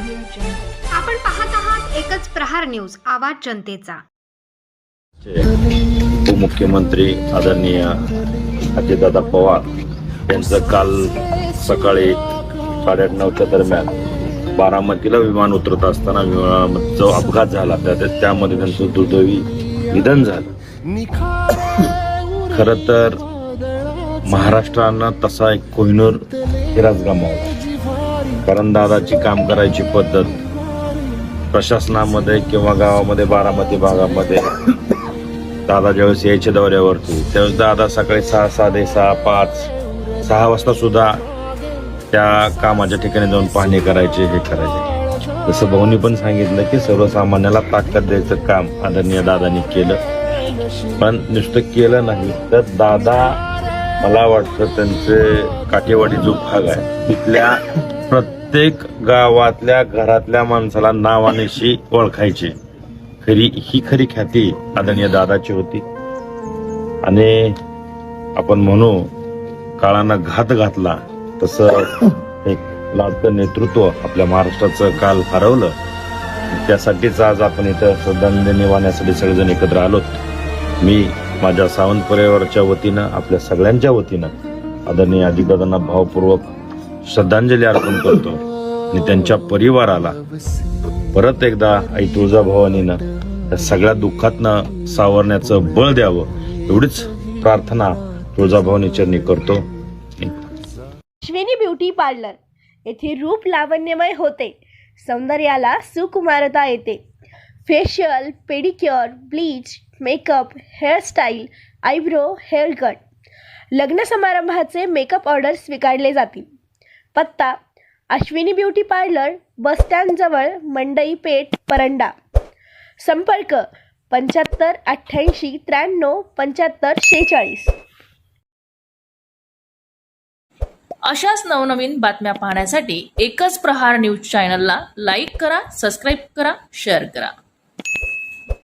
आपण पाहत आहात एकच प्रहार न्यूज आवाज जनतेचा. उपमुख्यमंत्री आदरणीय अजितदादा पवार यांचं काल सकाळी साडेआठ नऊच्या दरम्यान बारामतीला विमान उतरत असताना विमानामध्ये जो अपघात झाला. त्या- त्यामध्ये त्यांचं दुर्दैवी निधन झालं. खर तर महाराष्ट्रानं तसा एक कोहिनूर हिराज गमावला कारण दादाची काम करायची पद्धत प्रशासनामध्ये किंवा गावामध्ये बारामती भागामध्ये. दादा ज्यावेळेस यायचे दौऱ्यावरती त्यावेळेस दादा सकाळी सहा साडे सहा पाच सहा वाजता सुद्धा त्या कामाच्या ठिकाणी जाऊन पाहणी करायचे हे करायचे. जसं भाऊनी पण सांगितलं की सर्वसामान्याला ताकद द्यायचं काम आदरणीय दादानी केलं. पण नुसतं केलं नाही तर दादा मला वाटतं त्यांचे काठेवाडी जो भाग आहे तिथल्या प्रत्येक गावातल्या घरातल्या माणसाला नावानेशी ओळखायचे. खरी ही खरी ख्याती आदरणीय दादाची होती. आणि आपण म्हणू काळानं घात घातला तसं एक लाडकं नेतृत्व आपल्या महाराष्ट्राचं काल हरवलं. त्यासाठीच आज आपण इथं श्रद्धांजली वाहण्यासाठी सगळेजण एकत्र आलोत. मी माझ्या सावंत परिवाराच्या वतीनं आपल्या सगळ्यांच्या वतीनं आदरणीय अजितदादांना भावपूर्वक श्रद्धांजली अर्पण करतो आणि त्यांच्या परिवाराला परत एकदा आई तुळजाभवानीनं त्या सगळ्या दुःखातनं सावरण्याचं बळ द्यावं एवढीच प्रार्थना तुळजाभवानी चरणी करतो. Ashwini beauty parlour. येथे रूप लावण्यमय होते. सौंदर्याला सुकुमारता येते. Facial pedicure bleach makeup hairstyle eyebrow hair cut लग्न समारंभाचे मेकअप ऑर्डर स्वीकारले जातील. पत्ता अश्विनी ब्युटी पार्लर बसस्टँडजवळ मंडई पेठ परंडा. संपर्क पंच्याहत्तर अठ्ठ्याऐंशी त्र्याण्णव पंच्याहत्तर शेहेचाळीस. अशाच नवनवीन बातम्या पाहण्यासाठी एकच प्रहार न्यूज चॅनलला लाईक करा सबस्क्राईब करा शेअर करा.